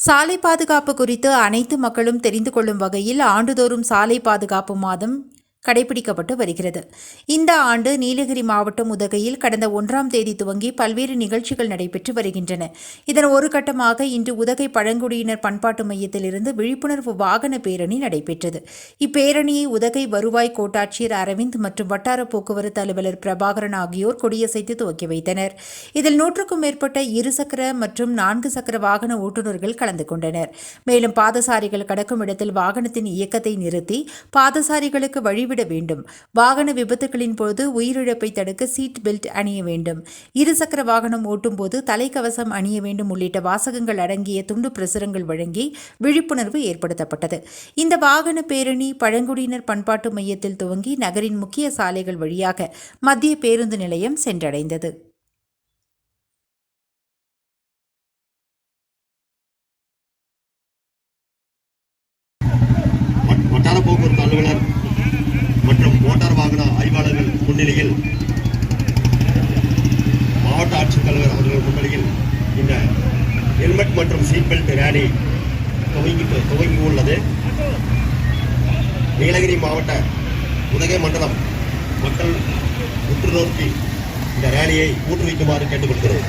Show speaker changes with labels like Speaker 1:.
Speaker 1: சாலை பாதுகாப்பு குறித்து அனைத்து மக்களும் தெரிந்து கொள்ளும் வகையில் ஆண்டுதோறும் சாலை பாதுகாப்பு மாதம் கடைபிடிக்கப்பட்டு வருகிறது. இந்த ஆண்டு நீலகிரி மாவட்டம் உதகையில் கடந்த ஒன்றாம் தேதி துவங்கி பல்வேறு நிகழ்ச்சிகள் நடைபெற்று வருகின்றன. இதன் ஒரு கட்டமாக இன்று உதகை பழங்குடியினர் பண்பாட்டு மையத்திலிருந்து விழிப்புணர்வு வாகன பேரணி நடைபெற்றது. இப்பேரணியை உதகை வருவாய் கோட்டாட்சியர் அரவிந்த் மற்றும் வட்டார போக்குவரத்து அலுவலர் பிரபாகரன் ஆகியோர் கொடியசைத்து துவக்கி வைத்தனர். இதில் நூற்றுக்கும் மேற்பட்ட இருசக்கர மற்றும் நான்கு சக்கர வாகன ஓட்டுநர்கள் கலந்து கொண்டனர். மேலும் பாதசாரிகள் கடக்கும் இடத்தில் வாகனத்தின் இயக்கத்தை நிறுத்தி பாதசாரிகளுக்கு வழி கைவிட வேண்டும். வாகன விபத்துகளின் போது உயிரிழப்பை தடுக்க சீட் பெல்ட் அணிய வேண்டும். இருசக்கர வாகனம் ஓட்டும் போது தலைக்கவசம் அணிய வேண்டும் உள்ளிட்ட வாசகங்கள் அடங்கிய துண்டு பிரசுரங்கள் வழங்கி விழிப்புணர்வு ஏற்படுத்தப்பட்டது. இந்த வாகன பேரணி பழங்குடியினர் பண்பாட்டு மையத்தில் துவங்கி நகரின் முக்கிய சாலைகள் வழியாக மத்திய பேருந்து நிலையம் சென்றடைந்தது.
Speaker 2: வட்டார போக்குவரத்து அலுவலர் மற்றும் மோட்டார் வாகன ஆய்வாளர்கள் முன்னிலையில் மாவட்ட ஆட்சித்தலைவர் அவர்கள் முன்னிலையில் இந்த ஹெல்மெட் மற்றும் சீட் பெல்ட் ரேலி துவங்கி துவங்கி உள்ளது நீலகிரி மாவட்ட உதகை மண்டலம் மக்கள் உற்று நோக்கி இந்த ரேலியை ஊற்றுவிக்குமாறு கேட்டுக்கொள்கிறோம்.